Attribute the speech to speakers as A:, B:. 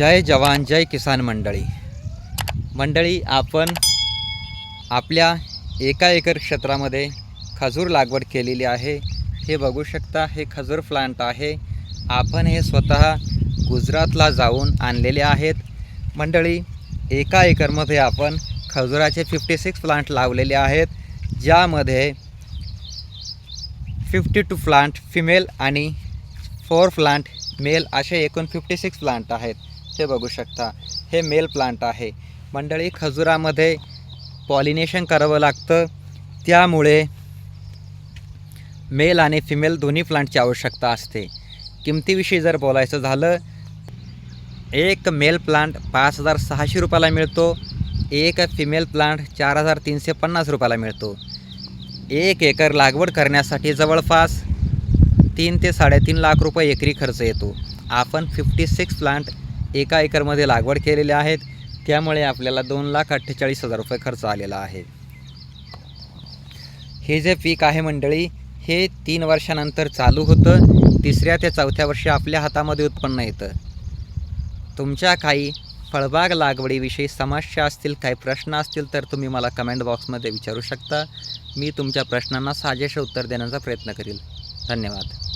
A: जय जवान जय किसान मंडळी. मंडळी आपण आपल्या एका एकर क्षेत्रामध्ये खजूर लागवड केलेली आहे. हे बघू शकता हे खजूर प्लांट आहे. आपण हे स्वतः गुजरातला जाऊन आणलेले आहेत. मंडळी एका एकरमध्ये आपण खजुराचे फिफ्टी सिक्स प्लांट लावलेले आहेत. ज्यामध्ये फिफ्टी टू प्लांट फिमेल आणि फोर प्लांट मेल असे एकूण फिफ्टी सिक्स प्लांट आहेत. हे बघू शकता. हे मेल प्लांट आहे. मंडळी खजुरामध्ये पॉलिनेशन करावं लागतं. त्यामुळे मेल आणि फिमेल दोन्ही प्लांटची आवश्यकता असते. किमतीविषयी जर बोलायचं झालं एक मेल प्लांट पाच हजार सहाशे रुपयाला मिळतो. एक फिमेल प्लांट चार हजार तीनशे पन्नास रुपयाला मिळतो. एक एकर लागवड करण्यासाठी जवळपास तीन ते साडेतीन लाख रुपये एकरी खर्च येतो. आपण फिफ्टी सिक्स प्लांट एका एकरमध्ये लागवड केलेली आहेत. त्यामुळे आपल्याला दोन लाख अठ्ठेचाळीस हजार रुपये खर्च आलेला आहे. हे जे पीक आहे मंडळी हे तीन वर्षानंतर चालू होतं. तिसऱ्या ते चौथ्या वर्षी आपल्या हातामध्ये उत्पन्न येतं. तुमच्या काही फळबाग लागवडीविषयी समस्या असतील काही प्रश्न असतील तर तुम्ही मला कमेंट बॉक्समध्ये विचारू शकता. मी तुमच्या प्रश्नांना साजेश उत्तर देण्याचा प्रयत्न करील. धन्यवाद.